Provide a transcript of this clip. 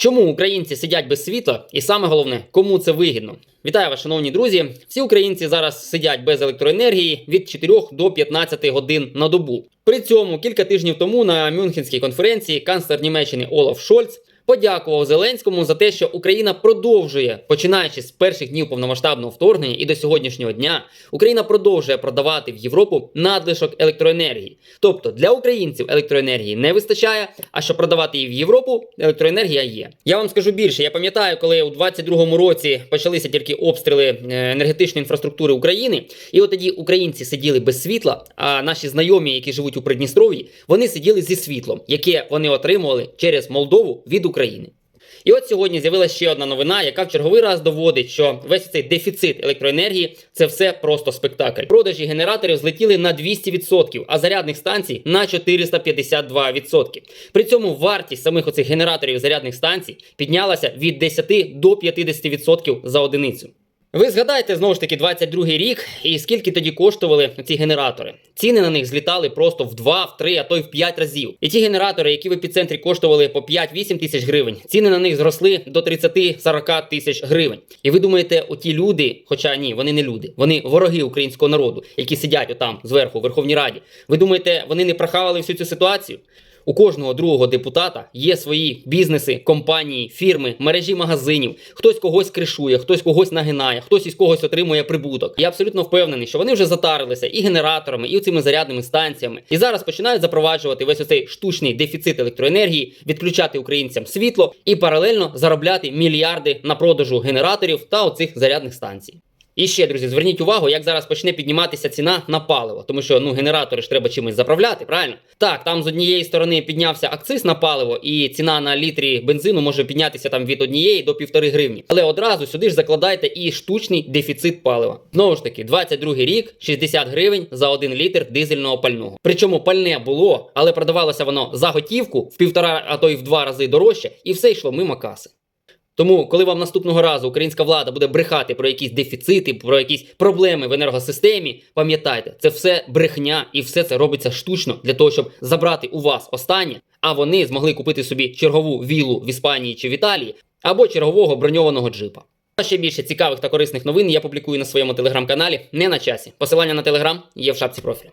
Чому українці сидять без світла? І саме головне, кому це вигідно? Вітаю вас, шановні друзі. Всі українці зараз сидять без електроенергії від 4 до 15 годин на добу. При цьому кілька тижнів тому на Мюнхенській конференції канцлер Німеччини Олаф Шольц подякував Зеленському за те, що Україна продовжує, починаючи з перших днів повномасштабного вторгнення і до сьогоднішнього дня, Україна продовжує продавати в Європу надлишок електроенергії. Тобто для українців електроенергії не вистачає, а щоб продавати її в Європу, електроенергія є. Я вам скажу більше. Я пам'ятаю, коли у 22-му році почалися тільки обстріли е, енергетичної інфраструктури України, і от тоді українці сиділи без світла, а наші знайомі, які живуть у Придністров'ї, вони сиділи зі світлом, яке вони отримували через Молдову від України. І от сьогодні з'явилася ще одна новина, яка в черговий раз доводить, що весь цей дефіцит електроенергії це все просто спектакль. Продажі генераторів злетіли на 200%, а зарядних станцій на 452%. При цьому вартість самих оцих генераторів зарядних станцій піднялася від 10 до 50% за одиницю. Ви згадайте знову ж таки 22-й рік, і скільки тоді коштували ці генератори? Ціни на них злітали просто в 2, в 3, а то й в 5 разів. І ті генератори, які в епіцентрі коштували по 5-8 тисяч гривень, ціни на них зросли до 30-40 тисяч гривень. І ви думаєте, оті люди, хоча ні, вони не люди, вони вороги українського народу, які сидять отам зверху, в Верховній Раді. Ви думаєте, вони не прохавали всю цю ситуацію? У кожного другого депутата є свої бізнеси, компанії, фірми, мережі магазинів. Хтось когось кришує, хтось когось нагинає, хтось із когось отримує прибуток. Я абсолютно впевнений, що вони вже затарилися і генераторами, і цими зарядними станціями. І зараз починають запроваджувати весь оцей штучний дефіцит електроенергії, відключати українцям світло і паралельно заробляти мільярди на продажу генераторів та оцих зарядних станцій. І ще, друзі, зверніть увагу, як зараз почне підніматися ціна на паливо, тому що ну генератори ж треба чимось заправляти, правильно? Так, там з однієї сторони піднявся акциз на паливо, і ціна на літрі бензину може піднятися там від однієї до півтори гривні. Але одразу сюди ж закладайте і штучний дефіцит палива. Знову ж таки, 22 рік, 60 гривень за один літр дизельного пального. Причому пальне було, але продавалося воно за готівку в півтора, а то й в два рази дорожче, і все йшло мимо каси. Тому, коли вам наступного разу українська влада буде брехати про якісь дефіцити, про якісь проблеми в енергосистемі, пам'ятайте, це все брехня і все це робиться штучно для того, щоб забрати у вас останнє, а вони змогли купити собі чергову вілу в Іспанії чи в Італії або чергового броньованого джипа. Ще більше цікавих та корисних новин я публікую на своєму телеграм-каналі не на часі. Посилання на телеграм є в шапці профілю.